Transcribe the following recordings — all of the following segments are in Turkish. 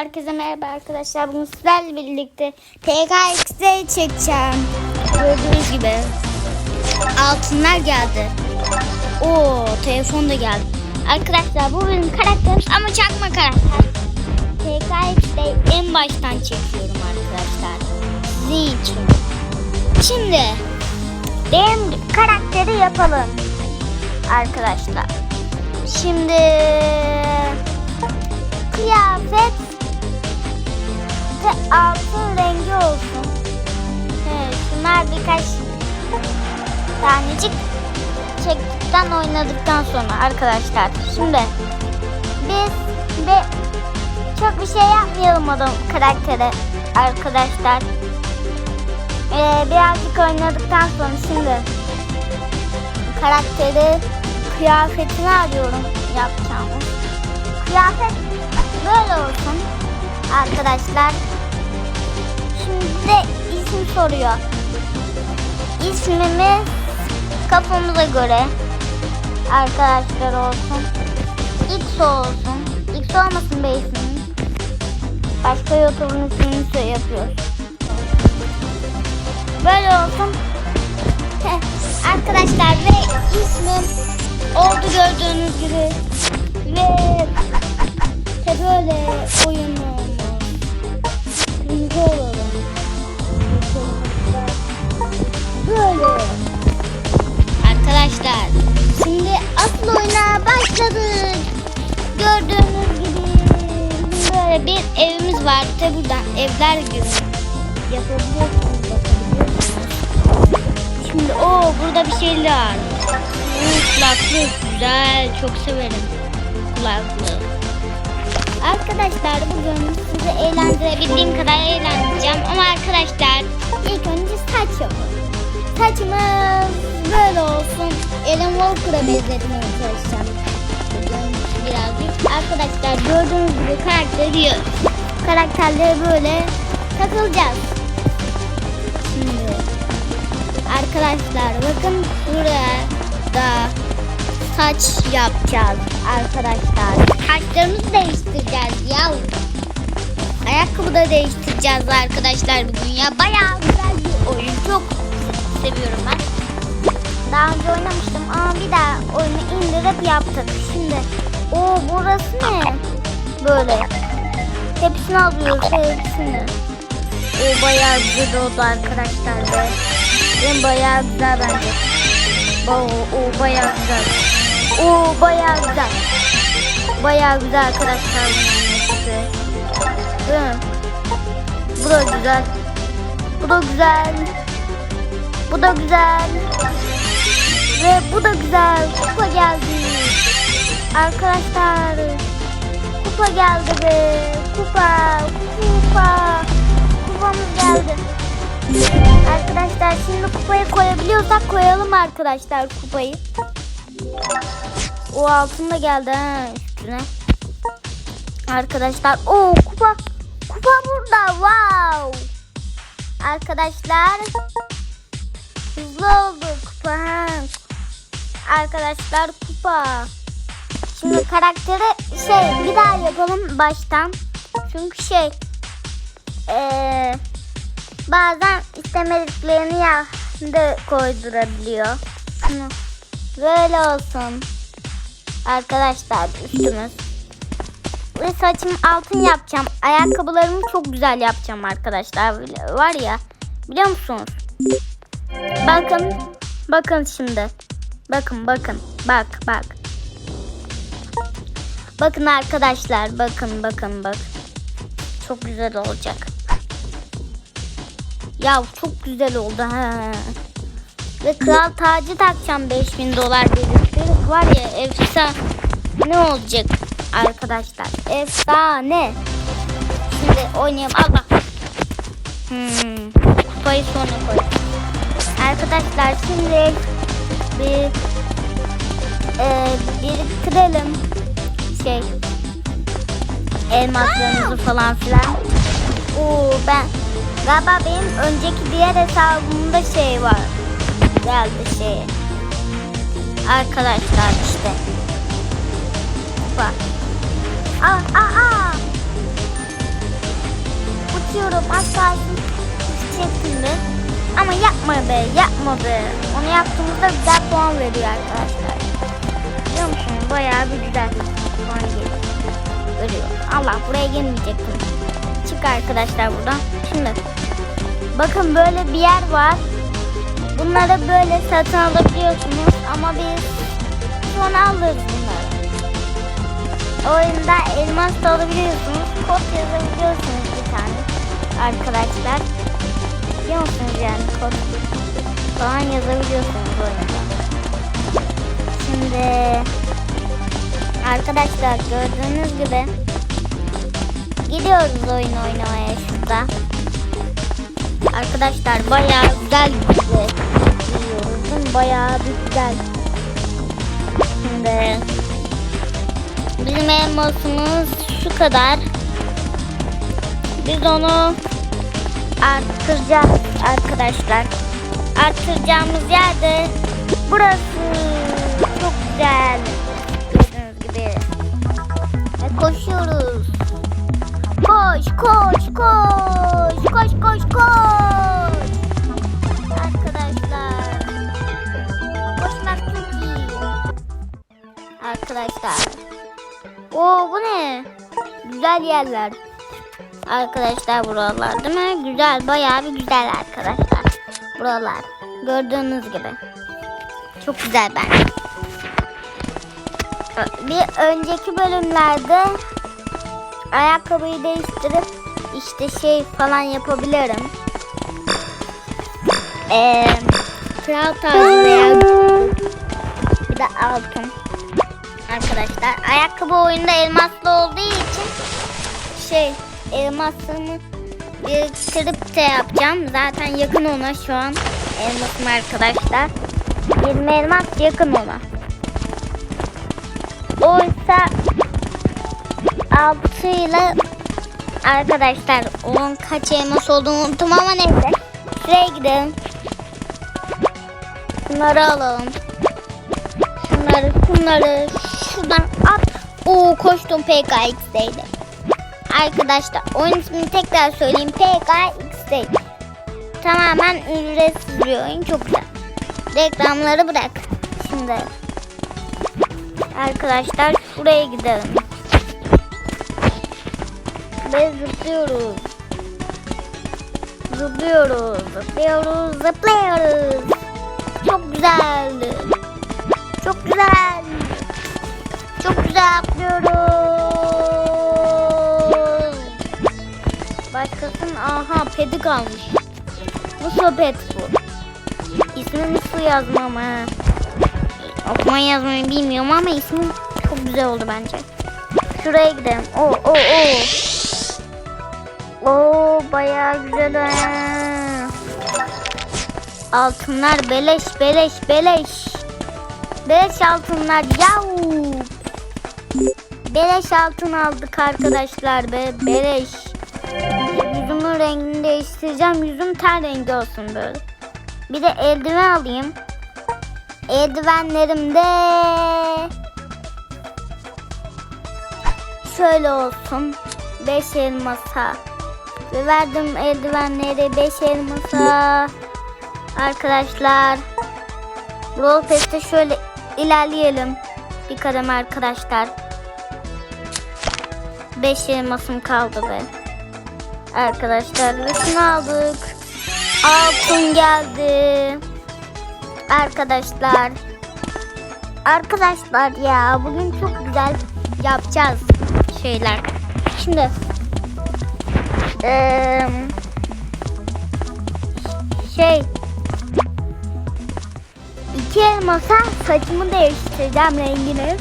Herkese merhaba arkadaşlar. Bugün sizlerle birlikte TKX'de çekeceğim. Gördüğünüz gibi altınlar geldi. Oo telefon da geldi. Arkadaşlar bu benim karakterim ama çakma karakter. TKX'de en baştan çekiyorum arkadaşlar. Sizin için. Şimdi benim karakteri yapalım. Arkadaşlar. Şimdi kıyafet ve altın rengi olsun. Evet, şunlar birkaç tanecik çektikten oynadıktan sonra arkadaşlar. Şimdi biz de çok bir şey yapmayalım adam karaktere arkadaşlar. Ee, birazcık oynadıktan sonra şimdi karakteri kıyafetini arıyorum yapacağımız. Kıyafet böyle olsun arkadaşlar. Şimdi de isim soruyor. İsmimiz kafamıza göre arkadaşlar olsun. X olsun. X olmasın be ismimiz. Başka YouTube'un ismini şey yapıyoruz. Böyle olsun. Arkadaşlar ve ismim oldu gördüğünüz gibi. Ve de böyle oyun Böyle. Arkadaşlar şimdi asıl oyuna başladık. Gördüğünüz gibi böyle bir evimiz var. Tabi buradan evler gibi yapabiliyorsunuz. Şimdi o burada bir şeyler kulaklık güzel, çok severim kulaklığı. Arkadaşlar bugün sizi eğlendirebildiğim kadar eğlendireceğim ama arkadaşlar ilk önce saç yapalım. Saçımız böyle olsun. Alan Walker'a benzetmeye çalışacağım. Birazcık. Arkadaşlar gördüğünüz gibi karakteri diyor. Karakterleri böyle takılacağız. Şimdi arkadaşlar bakın buraya da saç yapacağız arkadaşlar. Değiştireceğiz arkadaşlar bugün ya. Bayağı güzel bir oyun. Çok seviyorum ben. Daha önce oynamıştım ama bir daha oyunu indirip yaptık. Şimdi o burası ne? Böyle. Hepsini alıyoruz hepsini. O bayağı güzel oldu arkadaşlar be. Benim bayağı güzel bence. O, o bayağı güzel. O bayağı güzel. Bayağı güzel arkadaşlar. Değil mi? Bu da güzel. Bu da güzel. Bu da güzel. Ve bu da güzel. Kupa geldi. Arkadaşlar. Kupa geldi be. Kupa. Kupa. Kupamız geldi. Arkadaşlar şimdi kupayı koyabiliyorsak koyalım arkadaşlar kupayı. O altında geldi ha üstüne. Arkadaşlar o kupa kupa burada wow. Arkadaşlar hızlı oldu kupa. Arkadaşlar kupa. Şimdi karakteri şey bir daha yapalım baştan. Çünkü şey eee bazen istemediklerini ya da koydurabiliyor. Şunu böyle olsun. Arkadaşlar üstümüz. Ve saçımı altın yapacağım. Ayakkabılarımı çok güzel yapacağım arkadaşlar. Var ya biliyor musunuz? Bakın. Bakın şimdi. Bakın bakın. Bak bak. Bakın arkadaşlar. Bakın bakın bak. Çok güzel olacak. Ya çok güzel oldu ha. Ve kral tacı takacağım 5000 dolar birlikte. Var ya efsane ne olacak arkadaşlar? Efsane. Şimdi oynayalım. Allah. Hmm. Kupayı sonra koy. Arkadaşlar şimdi bir e, biriktirelim şey elmaslarımızı falan filan. Oo ben galiba benim önceki diğer hesabımda şey var. Geldi şey. Arkadaşlar işte. Bak. Aa aa koşuyorum. Az kalsın düşecektim de. Ama yapma be yapma be. Onu yaptığımızda güzel puan veriyor arkadaşlar. Biliyor musunuz? Bayağı bir güzel puan geliyor. Allah buraya gelmeyecektim. Çık arkadaşlar buradan. Şimdi bakın böyle bir yer var. Bunları böyle satın alabiliyorsunuz ama biz sonra alırız bunları. Oyunda elmas da alabiliyorsunuz. Kod yazabiliyorsunuz bir tane arkadaşlar. Biliyor musunuz yani kod falan yazabiliyorsunuz oyunda. Şimdi arkadaşlar gördüğünüz gibi gidiyoruz oyun oynamaya şurada. Arkadaşlar bayağı güzel gidiyoruz. mi? Bayağı güzel. Şimdi bizim elmasımız şu kadar. Biz onu arttıracağız arkadaşlar. Arttıracağımız yerde burası çok güzel. Gördüğünüz gibi. Ve koşuyoruz. Koş koş koş. Koş koş koş. Arkadaşlar. Koşmak çok iyi. Arkadaşlar. Oo bu ne? Güzel yerler. Arkadaşlar buralar değil mi? Güzel bayağı bir güzel arkadaşlar. Buralar. Gördüğünüz gibi. Çok güzel bence. Bir önceki bölümlerde ayakkabıyı değiştirip işte şey falan yapabilirim. Ee, kral tarzı veya bir de altın. Arkadaşlar ayakkabı oyunda elmaslı olduğu için şey elmasını biriktirip de yapacağım. Zaten yakın ona şu an elmasım arkadaşlar. 20 elmas yakın ona. Oysa 6 ile arkadaşlar onun kaç elmas olduğunu unuttum ama neyse. Şuraya gidelim. Bunları alalım. Şunları, şunları şuradan at. Oo koştum PKX'deydi. Arkadaşlar oyun ismini tekrar söyleyeyim. PKX'deydi. Tamamen ücretsiz bir oyun. Çok güzel. Reklamları bırak. Şimdi arkadaşlar şuraya gidelim. Ve zıplıyoruz. Zıplıyoruz, zıplıyoruz, zıplıyoruz. Çok güzel. Çok güzel. Çok güzel atlıyoruz. Başkasının aha pedi kalmış. Nasıl pet bu? İsmi nasıl yazmam ha? Okuma yazmayı bilmiyorum ama ismi çok güzel oldu bence. Şuraya gidelim. Oo oo oo. Oo bayağı güzel ha. Altınlar beleş beleş beleş. Beleş altınlar yahu. Beleş altın aldık arkadaşlar be beleş. Yüzümün rengini değiştireceğim. Yüzüm ten rengi olsun böyle. Bir de eldiven alayım. Eldivenlerimde şöyle olsun. 5 elmasa. Ve verdim eldivenleri 5 elmasa. Arkadaşlar. Pass'te şöyle ilerleyelim. Bir kademe arkadaşlar. 5 elmasım kaldı be. Arkadaşlar ve aldık. Altın geldi. Arkadaşlar. Arkadaşlar ya bugün çok güzel yapacağız şeyler. Şimdi eee, şey iki elmasa saçımı değiştireceğim rengini.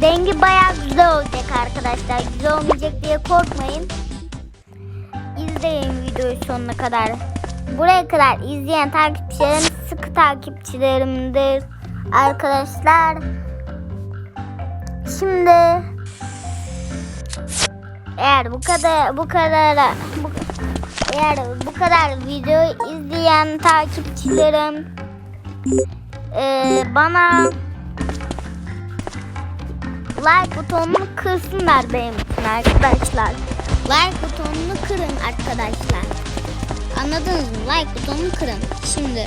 Rengi bayağı güzel olacak arkadaşlar. Güzel olmayacak diye korkmayın. İzleyin videoyu sonuna kadar. Buraya kadar izleyen takipçilerim sıkı takipçilerimdir. Arkadaşlar. Şimdi eğer bu kadar bu kadar bu, eğer bu kadar video izleyen takipçilerim eee, bana like butonunu kırsınlar benim için arkadaşlar. like butonunu kırın arkadaşlar. Anladınız mı? Like butonunu kırın. Şimdi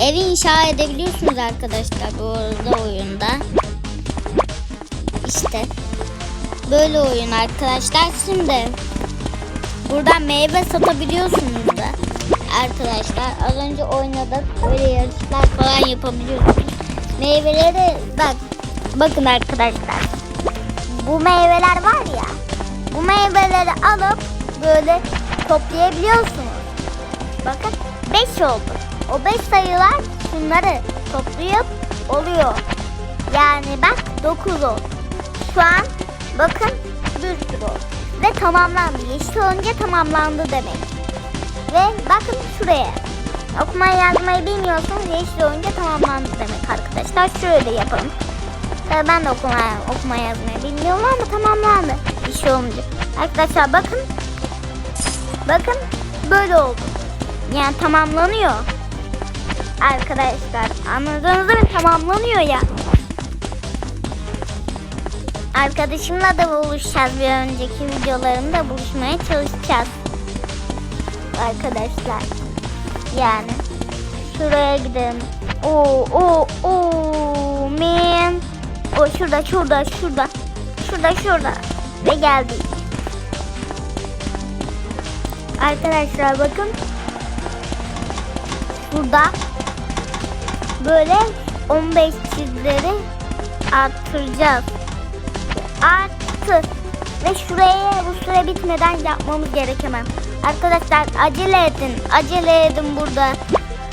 evi inşa edebiliyorsunuz arkadaşlar bu arada oyunda. İşte böyle oyun arkadaşlar. Şimdi buradan meyve satabiliyorsunuz da arkadaşlar. Az önce oynadık. Böyle yarışlar falan yapabiliyorsunuz. Meyveleri bak bakın arkadaşlar. Bu meyveler var ya. Bu meyveleri alıp böyle toplayabiliyorsunuz. Bakın 5 oldu. O 5 sayılar şunları toplayıp oluyor. Yani bak 9 oldu. Şu an bakın bir sürü oldu. Ve tamamlandı. Yeşil olunca tamamlandı demek. Ve bakın şuraya. Okumayı yazmayı bilmiyorsanız yeşil olunca tamamlandı demek arkadaşlar. Şöyle yapalım. Tabii ben de okuma, okuma yazmayı bilmiyorum ama tamamlandı. Yeşil olunca. Arkadaşlar bakın. Bakın böyle oldu. Yani tamamlanıyor. Arkadaşlar anladınız mı? Tamamlanıyor ya. Arkadaşımla da buluşacağız. Bir önceki videolarımda buluşmaya çalışacağız. Arkadaşlar. Yani. Şuraya gidelim. Oo, oo, oo, man. O şurada, şurada, şurada. Şurada, şurada. Ve geldik. Arkadaşlar bakın. Burada böyle 15 çizgileri arttıracağız. Arttı. Ve şuraya bu süre bitmeden yapmamız gerekemem. Arkadaşlar acele edin. Acele edin burada.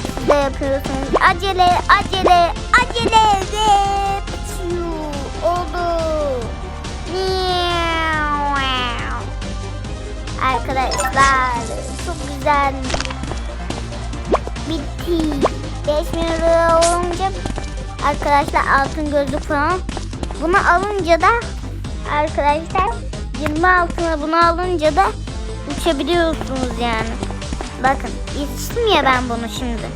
Siz yapıyorsunuz. Acele, acele, acele edin. Oldu. Arkadaşlar çok güzel. Bitti. 5 milyon olunca arkadaşlar altın gözlük falan. Bunu alınca da arkadaşlar 20 altına bunu alınca da uçabiliyorsunuz yani. Bakın yetiştim ya ben bunu şimdi.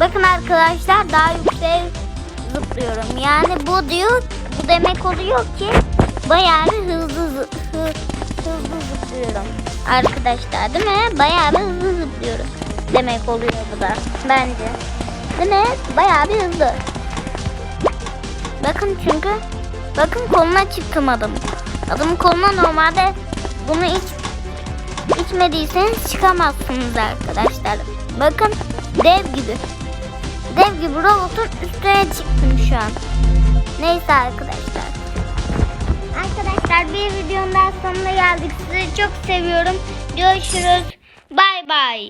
Bakın arkadaşlar daha yüksek zıplıyorum. Yani bu diyor bu demek oluyor ki bayağı bir hızlı zı- hı- hızlı zıplıyorum. Arkadaşlar değil mi? Bayağı bir hızlı zıplıyorum. Demek oluyor bu da bence. Değil mi? Bayağı bir hızlı. Bakın çünkü bakın koluna çıktım adım. Adımın koluna normalde bunu hiç içmediyseniz çıkamazsınız arkadaşlar. Bakın dev gibi. Dev gibi robotun üstüne çıktım şu an. Neyse arkadaşlar. Arkadaşlar bir videonun daha sonuna geldik. Sizi çok seviyorum. Görüşürüz. Bay bay.